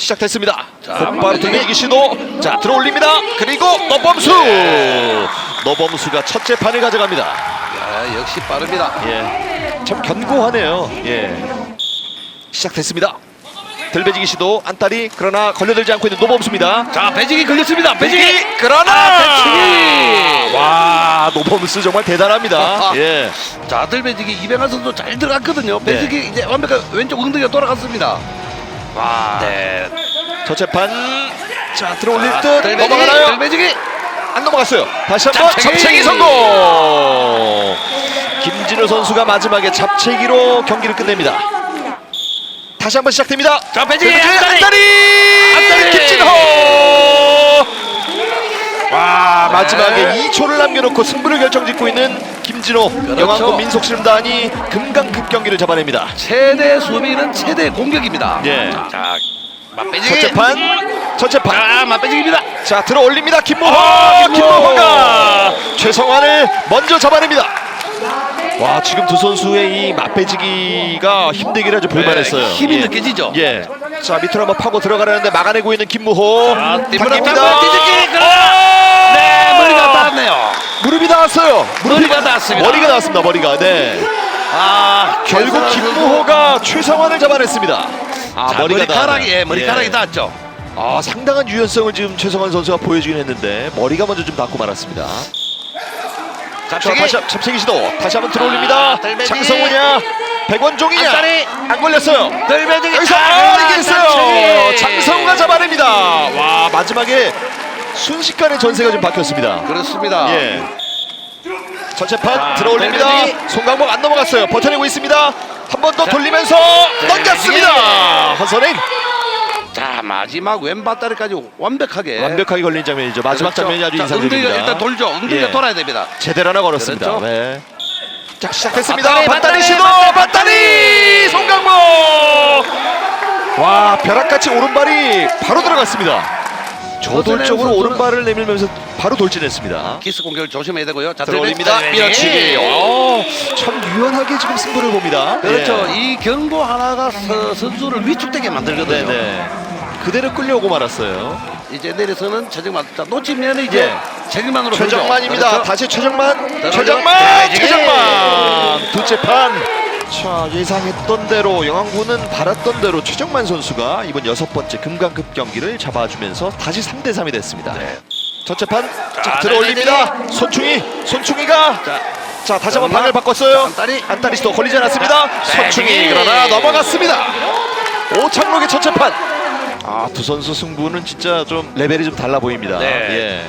시작됐습니다. 자, 곧바로 막내기. 돌리기 시도. 자 들어올립니다. 그리고 너범수. 너범수가 첫째 판을 가져갑니다. 야, 역시 빠릅니다. 예, 참 견고하네요. 예, 시작됐습니다. 들배지기 시도 안딸이 그러나 걸려들지 않고 있는 노범수입니다. 자, 배지기 걸렸습니다. 배지기. 그러나 아, 배지기. 와 노범수 정말 대단합니다. 예, 자, 들배지기 이병헌 선수 잘 들어갔거든요. 배지기 이제 완벽한 왼쪽 엉덩이가 돌아갔습니다. 와 네. 첫째 판. 자 들어올릴 자, 듯 들배지기, 넘어가나요? 들배지기. 안 넘어갔어요. 다시 한번 잡채기! 잡채기 성공. 김진우 선수가 마지막에 잡채기로 경기를 끝냅니다. 다시 한번 시작됩니다. 자, 배지기 배지기 안다리. 안다리 안다리! 김진호. 와 마지막에 2초를 남겨놓고 승부를 결정짓고 있는 김진호 그렇죠. 영암군 민속심단이 금강급 경기를 잡아냅니다. 최대 수비는 최대 공격입니다. 예. 자, 자 맞배지기. 첫째 판, 첫째 판. 자, 맞배지기입니다. 자 들어 올립니다 김무호 아, 김무호! 김무호가 최성환을 먼저 잡아냅니다 와 지금 두 선수의 이 맞배지기가 힘들긴 아주 볼만했어요 네, 힘이 예. 느껴지죠? 예. 자 밑으로 한번 파고 들어가려는데 막아내고 있는 김무호 자, 뒷무릎 당깁니다 잡고 뒤집기, 그러나! 머리가 닿았네요. 무릎이 닿았어요 머리가 닿았습니다. 머리가 닿았습니다 머리가 네 아, 결국. 김무호가 최성환을 잡아냈습니다 아 자, 머리카락이 닿아요. 예, 머리카락이 예. 닿았죠. 아 상당한 유연성을 지금 최성환 선수가 보여주긴 했는데 머리가 먼저 좀 닿고 말았습니다 자. 다시 잡채기 시도 다시 한번 들어올립니다. 아, 들배지기. 장성우냐, 백원종이냐, 앞다리. 안 걸렸어요. 들배지기. 여기서 아, 아, 이게 있어요. 장성우가 잡아냅니다. 와 마지막에 순식간에 전세가 좀 바뀌었습니다. 그렇습니다. 예. 전체판 자, 들어올립니다. 송강목 안 넘어갔어요. 버텨내고 있습니다. 한 번더 자, 돌리면서 넘겼습니다. 허선행 자, 마지막 왼바다리까지 완벽하게 완벽하게 걸린 장면이죠. 마지막 그렇죠. 장면이 아주 자, 인상적입니다. 일단 돌죠. 엉덩이가 예. 돌아야 됩니다. 제대로 하나 걸었습니다. 그렇죠. 네. 자 시작됐습니다. 밧다리, 시도 밧다리 송강모. 와 벼락같이 오른발이 바로 들어갔습니다. 저돌적으로 오른발을 내밀면서 바로 돌진했습니다. 키스 공격을 조심해야 되고요. 자, 들어올립니다. 들배지기. 밀어치기. 오, 참 유연하게 지금 승부를 봅니다. 그렇죠. 예. 이 경고 하나가 서- 선수를 위축되게 만들거든요. 네네. 그대로 끌려오고 말았어요. 이제 내려서는 최정만 자, 놓치면 이제 예. 최정만으로 최정만입니다. 그렇죠. 다시 최정만. 들어가죠. 최정만. 네, 최정만. 두째 판. 자 예상했던 대로 영암군은 바랐던 대로 최정만 선수가 이번 여섯 번째 금강급 경기를 잡아주면서 다시 3대 3이 됐습니다. 네. 첫째 판. 자, 자, 들어올립니다. 손충이. 손충이가. 자, 자 다시 한번. 방을 바꿨어요. 자, 안따리. 안따리 시도 걸리지 않았습니다. 자, 손충이. 그러나 넘어갔습니다. 오창록의 첫째 판. 아 두 선수 승부는 진짜 좀 레벨이 좀 달라 보입니다. 네. 예.